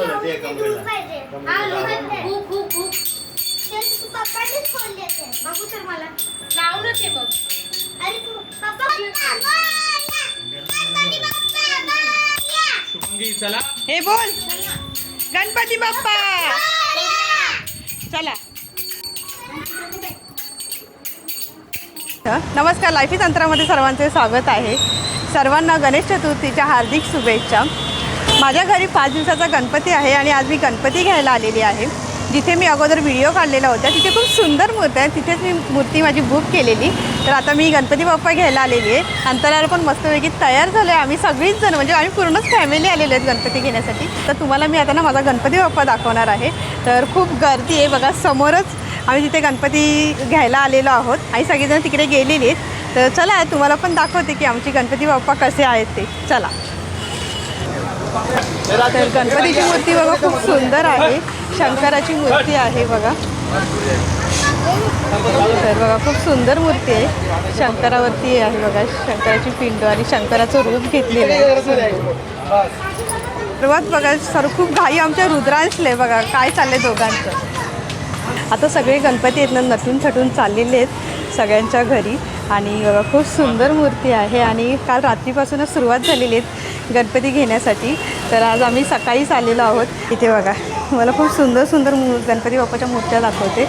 आणलं ते कमरेला कमरेला खूप खूप खूप. पप्पानेच खोलले ते बघू तर मला. लावलं ते मग. अरे तू पप्पा गणपती बाप्पा मोरया! शुभंगी चला. हे बोल. गणपती बाप्पा. चला. नमस्कार. लाईफी तंत्रामध्ये सर्वांचे स्वागत आहे. सर्वांना गणेश चतुर्थीच्या हार्दिक शुभेच्छा. माझ्या घरी पाच दिवसाचा गणपती आहे आणि आज मी गणपती घ्यायला आलेली आहे. जिथे मी अगोदर व्हिडिओ काढलेला होता. तिथे खूप सुंदर मूर्ती आहे. तिथेच मी मूर्ती माझी बुक केलेली. तर आता मी गणपती बाप्पा घ्यायला आलेली आहे. अंतराला पण मस्तपैकी तयार झालो आहे आम्ही सगळीच जण म्हणजे आम्ही पूर्णच फॅमिली आलेलो आहेत गणपती घेण्यासाठी. तर तुम्हाला मी आता ना माझा गणपती बाप्पा दाखवणार आहे. तर खूप गर्दी आहे. बघा समोरच आम्ही तिथे गणपती घ्यायला आलेलो आहोत. आणि सगळेजण तिकडे गेलेली आहेत. तर चला तुम्हाला पण दाखवते की आमची गणपती बाप्पा कसे आहेत ते. चला. तर गणपतीची मूर्ती बघा खूप सुंदर आहे. शंकराची मूर्ती आहे बघा. तर बघा खूप सुंदर मूर्ती आहे. शंकरावरती आहे बघा शंकराची पिंड आणि शंकराचं रूप घेतलेलं आहे. सर्वात बघा सर खूप घाई आमच्या रुद्रांसले बघा काय चाललंय दोघांचं. आता सगळे गणपती आहेत ना नटून थटून चाललेले आहेत सगळ्यांच्या घरी. आणि बघा खूप सुंदर मूर्ती आहे. आणि काल रात्रीपासूनच सुरुवात झालेली आहे. गणपती घेण्यासाठी. तर आज आम्ही सकाळीच आलेलो आहोत. इथे बघा मला खूप सुंदर सुंदर मू गणपती बाप्पाच्या मूर्त्या दाखवते.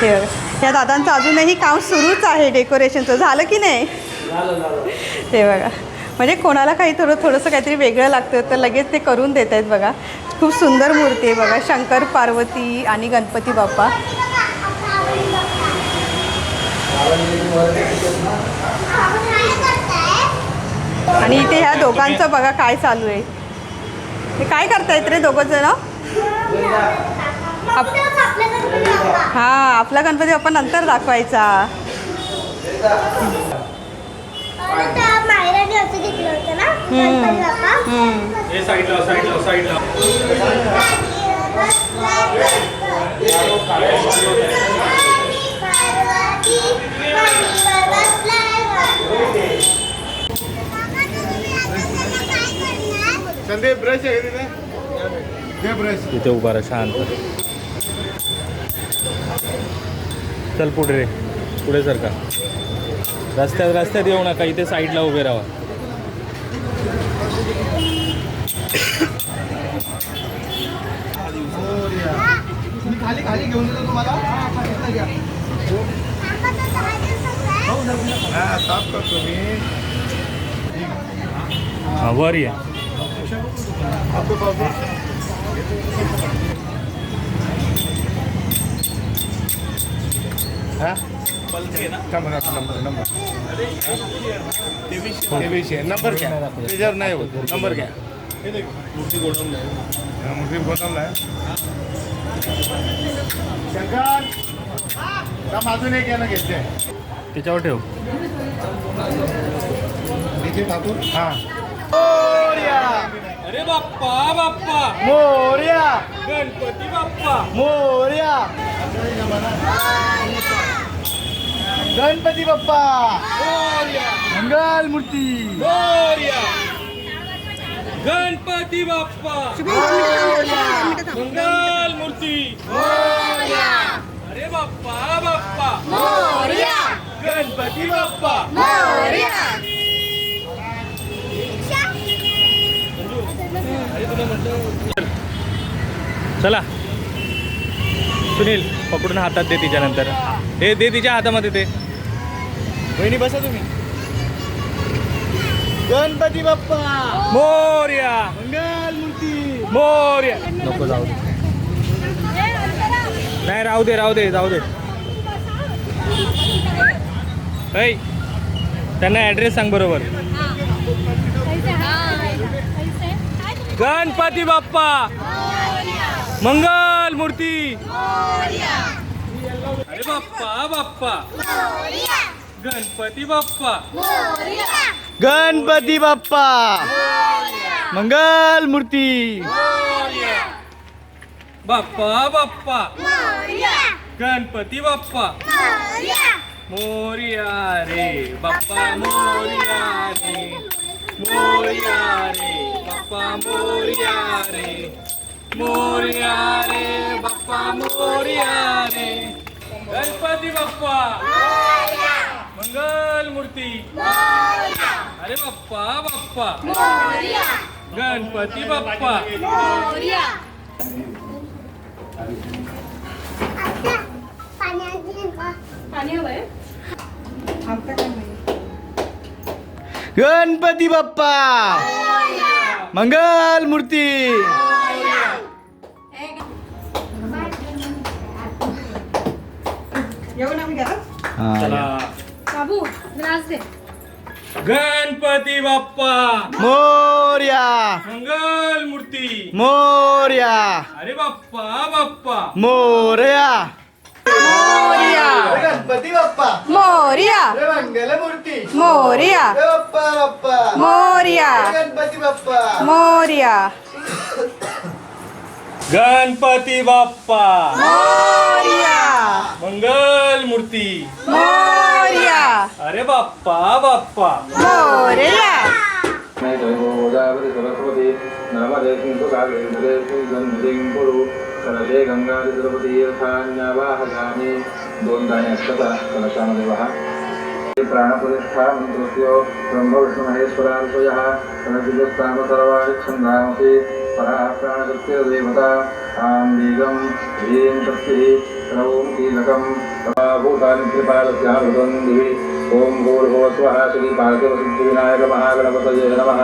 हे बघा या दादांचं अजूनही काम सुरूच आहे डेकोरेशनचं. झालं की नाही? ते बघा म्हणजे कोणाला काही थोडं थोडंसं काहीतरी वेगळं लागतं तर लगेच ते करून देत आहेत बघा. खूप सुंदर मूर्ती आहे बघा शंकर पार्वती आणि गणपती बाप्पा. आणि इथे ह्या दोघांचं बघा काय चालू आहे. हे काय करतायत रे दोघं जण? आप- हा आपला गणपती बाप्पा नंतर दाखवायचा अरे त्या मायराने असं घेतलं होतं ना गणपती बाप्पा हम्म. हे साईडला साईडला साईडला पार्वती मांडीवर बसलाय संदीप ब्रश आहे का तिथे? ब्रश इथे उभा राहा शांत. चल पुढे रे. पुढे सर का. रस्त्यात रस्त्यात येऊ नका. इथे साईडला उभे राहा. मी खाली खाली घेऊन येतो तुम्हाला? हा साफ करतो मी. हा वर ये. आपको हा नंबर नंबर नंबर. घ्या त्याच्यावर नाही होत नंबर घ्या मूर्ती गोडवला मूर्ती गोडवला शंकर अजून एक यानं घेतले त्याच्यावर ठेव हां. अरे बाप्पा बाप्पा. मोर्या. गणपती बाप्पा. मोर्या. गणपती बाप्पा. मंगल मूर्ती मोरया. गणपती बाप्पा. मंगल मूर्ती अरे बाप्पा बाप्पा. गणपती बाप्पा. चला. सुनील पकडून हातात दे तिच्यानंतर. हे दे तिच्या हातामध्ये ते. बहिणी बसा तुम्ही. गणपती बाप्पा. मोर्या. मंगल मूर्ती. मोर्या. नको जाऊ दे. नाही राहू दे राहू दे जाऊ दे. ऐ त्यांना ॲड्रेस सांग बरोबर. गणपती बाप्पा. मंगल मूर्ती. अरे बाप्पा बाप्पा. गणपती बाप्पा. गणपती बाप्पा. मंगल मूर्ती. बाप्पा बाप्पा. गणपती बाप्पा. मोरिया. रे. बाप्पा मोरिया. रे. मोरिया रे. बाप्पा मोरिया रे. मोर्या रे बाप्पा मोर्या रे. गणपती बाप्पा. मंगल मूर्ती अरे बाप्पा बाप्पा. गणपती बाप्पा. आता पाण्याची पाणी हवंय? चला. बाबू ग्लास दे. गणपती बाप्पा. मोर्या. मंगल मूर्ती. मोर्या. अरे बाप्पा बाप्पा. मोर्या. मोर्या. गणपती बाप्पा. मोर्या. मंगल मूर्ती. मोर्या. बाप्पा बाप्पा. मोर्या. गणपती बाप्पा. मोर्या. गणपती बाप्पा. मोर्या. मंगल मूर्ती मोर्या. अरे बाप्पा बाप्पा. मोर्या. सरस्वती नर्मदे सिंधु दोन असतात कलशामध्ये प्राणप्रतिष्ठा मंत्रोत्यो कलशुजस्ताम सर्वाणि परा प्राणकृत्य देवता आं बीगं ह्रीं शक्तिः रौं कीलकं भूतानि त्रिपालस्याः भृतं ॐ भूर्भुवस्वः श्रीपार्थिवसिद्धिविनायक महागणपतये नमः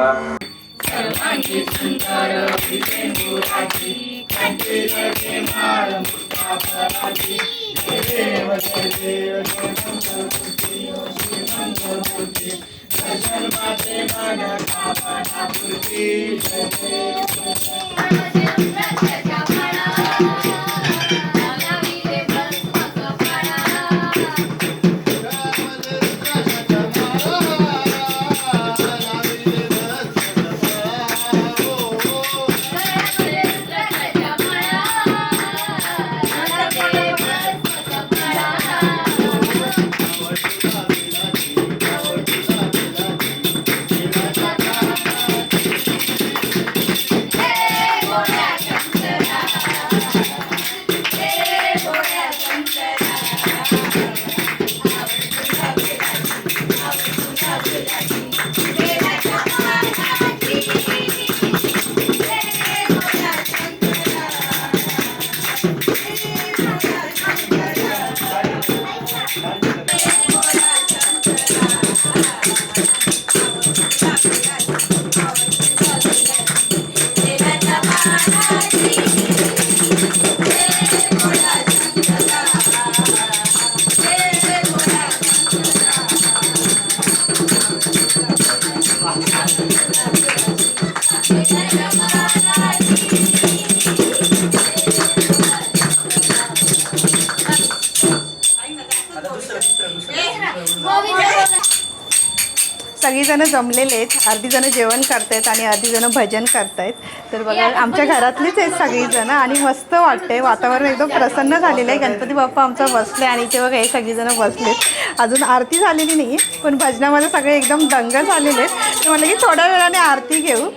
सगळीजण जमलेले आहेत. अर्धी जण जेवण करतायत आणि अर्धी जण भजन करतायत. तर बघा आमच्या घरातलीच आहेत सगळीजण आणि मस्त वाटतंय. वातावरण एकदम प्रसन्न झालेलं आहे. गणपती बाप्पा आमचा बसले आणि इथे बघा हे सगळीजण बसलेत. अजून आरती झालेली नाही पण भजनामध्ये सगळे एकदम दंग झालेले आहेत. तर म्हटलं की थोड्या वेळाने आरती घेऊ.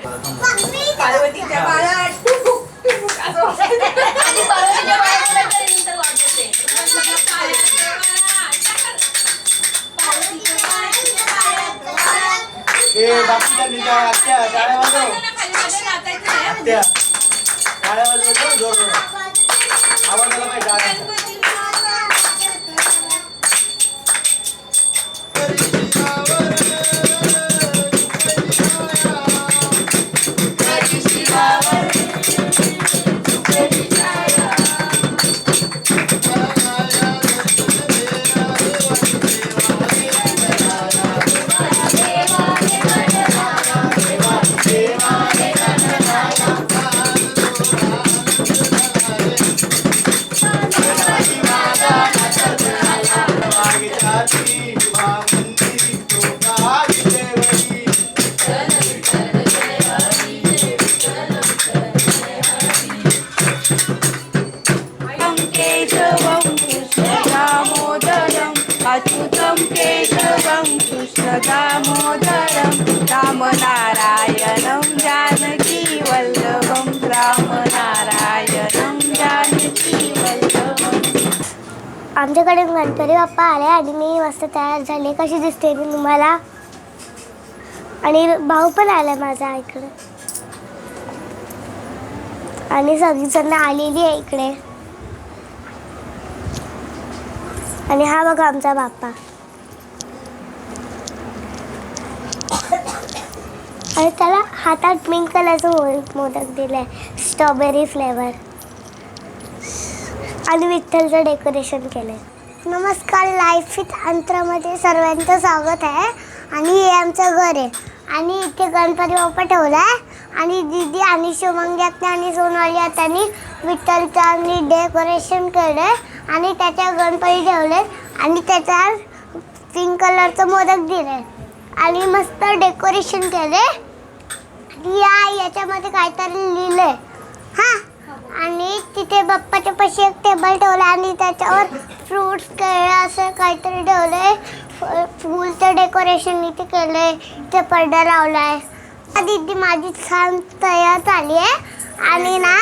ఏ బాప్తిగా నిజా అత్య దాడవాళ్ళు అత్య దాడవాళ్ళు జోడు అవన్నీ దాడ आमच्याकडे गणपती बाप्पा आले आणि मी मस्त तयार झाले. कशी दिसते मी तुम्हाला? आणि भाऊ पण आला माझा इकडे. आणि सगळीजण आलेली आहे इकडे. आणि हा बघा आमचा बाप्पा. आणि त्याला हातात पिंक कलरचं मोदक मोदक आहे स्ट्रॉबेरी फ्लेवर आणि विठ्ठलचं डेकोरेशन केलंय. नमस्कार लाईफ विथ अंतरामध्ये सर्वांचं स्वागत आहे. आणि हे आमचं घर आहे. आणि इथे गणपती बाप्पा ठेवला आहे आणि दीदी आणि शुभंगी आत्या आणि सोनवाली आत्यानी विठ्ठलचं आणि डेकोरेशन केलं आहे आणि त्याच्या गणपती ठेवले आणि त्याच्यावर पिंक कलरचं मोदक दिलं आणि मस्त डेकोरेशन केले या याच्यामध्ये काहीतरी लिहिलं आहे हां. आणि तिथे बाप्पाच्या पाशी एक टेबल ठेवला आणि त्याच्यावर फ्रुट्स केळे असं काहीतरी ठेवलंय. फ- फुलचं डेकोरेशन इथे केलंय. ते पडदा लावलाय. दीदी माझी छान तयार झाली आहे. आणि ना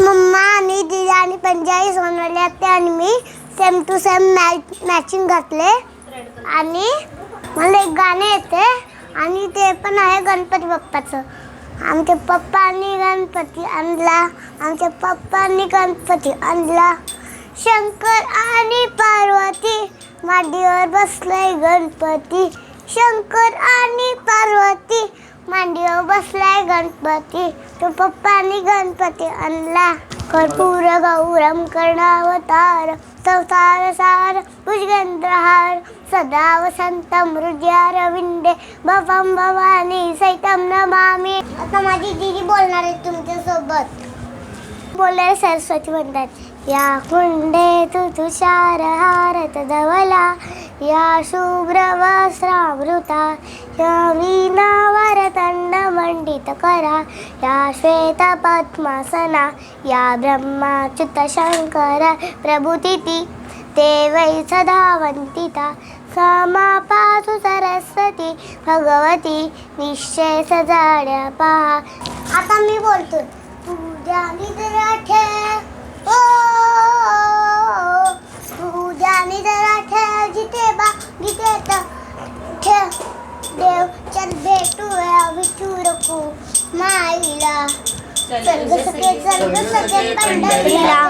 मम्मा आणि दिदी आणि पंजाबी सोनवले ते आणि मी same to same match matching घातले. आणि मला एक गाणं येते आणि ते पण आहे गणपती बाप्पाचं. आमच्या पप्पांनी गणपती आणला. आमच्या पप्पांनी गणपती आणला. शंकर आणि पार्वती माडीवर बसलाय गणपती. शंकर आणि पार्वती मांडीवर बसलाय गणपती. तो पप्पांनी गणपती आणला. कर्पूर गौरम कर्णावतार संसार सार भुजगेंद्रहार सदा वसंत हृदयारविंदे भवम भवानी सैतम नमामी. आता माझी दीदी बोलणार आहे तुमच्यासोबत. सोबत सरस्वती म्हणतात या कुंडे तू तुषार हारत धवला या शुभ्र वस्त्रामृता या वीणावर मंडित करा या श्वेत पद्मासना या ब्रह्माच्युत शंकर प्रभुतिती ते वै सदा समापासु सरस्वती भगवती निश्चय सजाड्या पहा. आता मी बोलतो पूजा निद्राठे ओ पूजा निद्राठे जिथे बा जिथे त ठे देव चल भेटूया विठू रखू माईला. सर्ग सखे सर्ग सखे पंढरीला.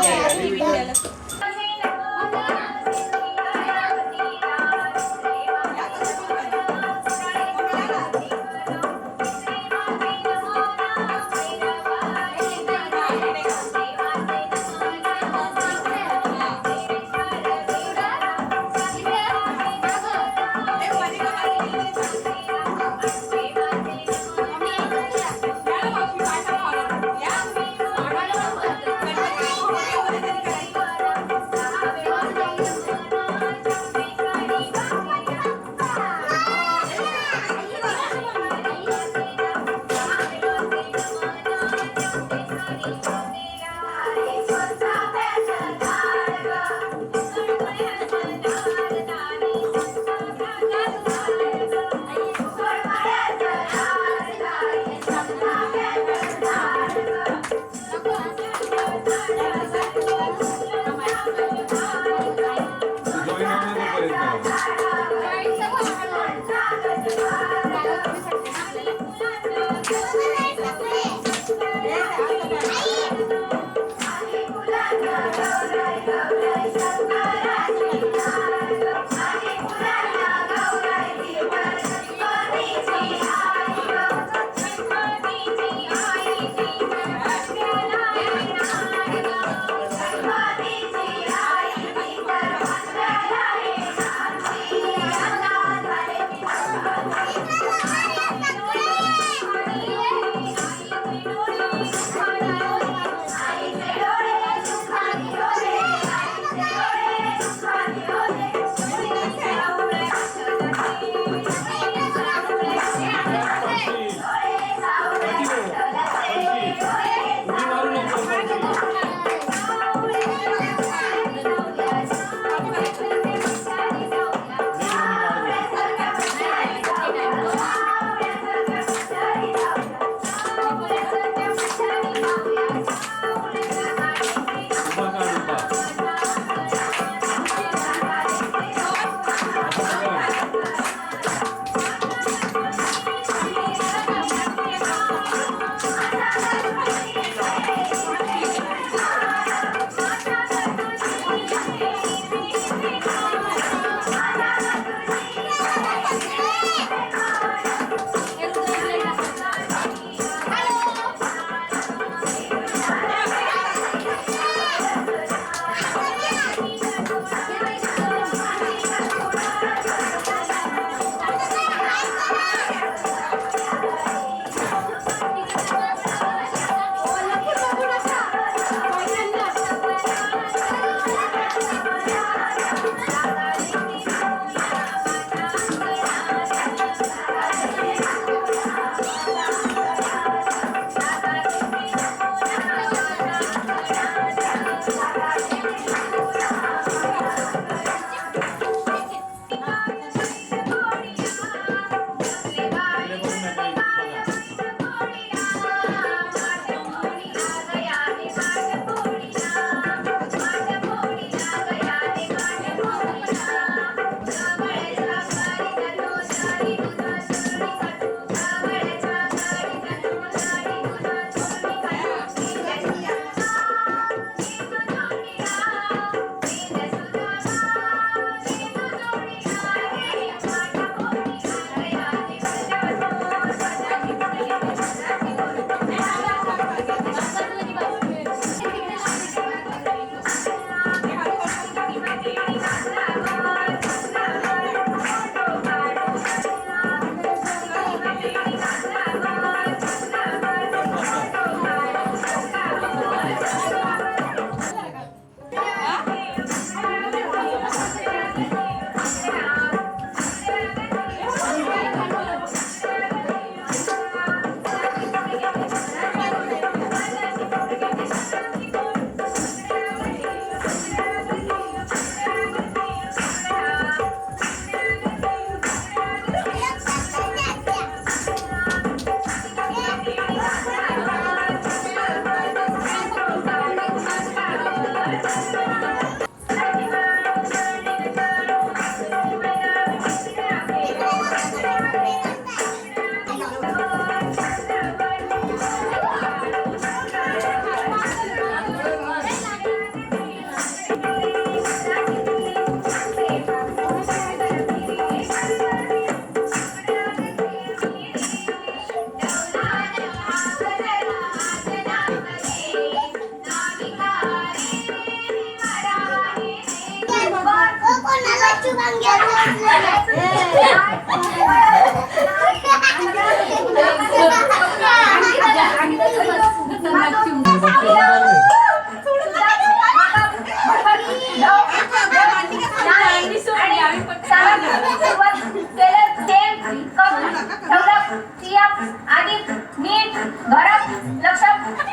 घरात लक्ष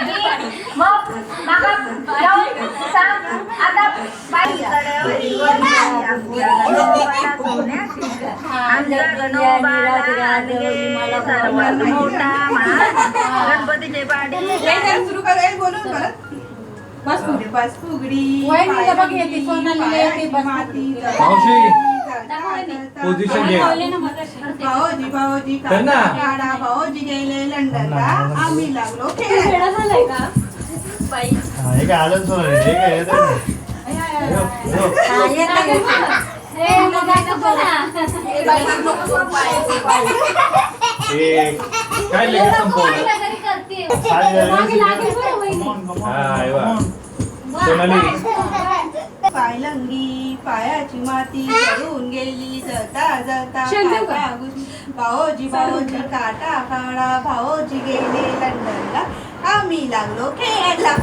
नीट मग मागं जाऊन सांग आता गणपतीचे पाठी सुरू करूया बोलून परत बस फुगडी बस फुगडी माती पोझिशन घे भाऊजी भाऊजी. काढा भाऊजी गेले लंडनला. आम्ही लागलो. खेळायला हे काय आलं सोडलं हे काय येतं नाही. एक काय लगेच संपवलं? साडी घालून हा, हे बघ. सोनाली पायलंगी पायाची माती करून गेली जता जता काटा घुस- भाऊजी भाऊजी काटा काढा भाऊजी गेले लंडनला. आम्ही लागलो खेळायला.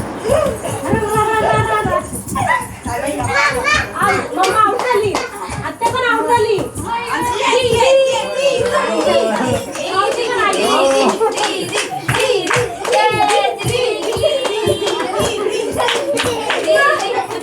आत्या पण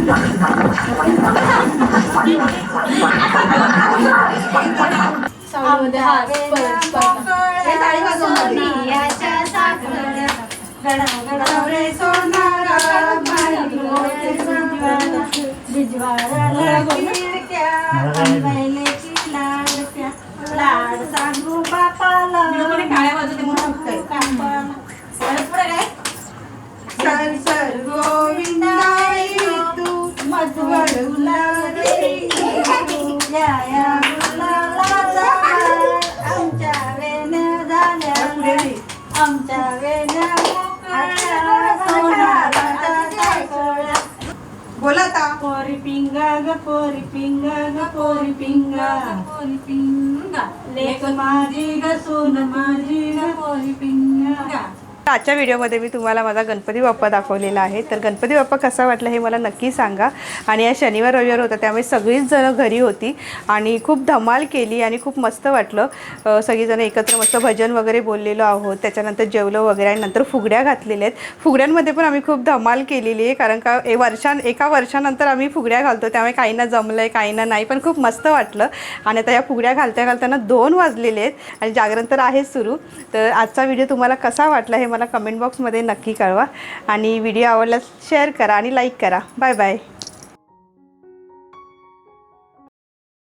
हे बोला आता. पोरी पिंगा ग पोरी पिंगा ग पोरी पिंगा पोरी पिंगा माझी ग सोन माझी ग पोरी पिंगा आजच्या व्हिडिओमध्ये मी तुम्हाला माझा गणपती बाप्पा दाखवलेला आहे. तर गणपती बाप्पा कसा वाटला हे मला नक्की सांगा. आणि या शनिवार रविवार होता त्यामुळे सगळीच जणं घरी होती आणि खूप धमाल केली आणि खूप मस्त वाटलं. सगळीजणं एकत्र मस्त भजन वगैरे बोललेलो आहोत. त्याच्यानंतर जेवलो वगैरे आणि नंतर फुगड्या घातलेल्या आहेत. फुगड्यांमध्ये पण आम्ही खूप धमाल केलेली आहे कारण का ए वर्षां एका वर्षानंतर आम्ही फुगड्या घालतो. त्यामुळे काहींना जमलं आहे काहींना नाही पण खूप मस्त वाटलं. आणि आता या फुगड्या घालता घालताना दोन वाजलेले आहेत आणि जागरण तर आहेच सुरू. तर आजचा व्हिडिओ तुम्हाला कसा वाटला हे मला कमेंट बॉक्समध्ये नक्की कळवा आणि व्हिडिओ आवडल्यास शेअर करा आणि लाईक करा. Bye bye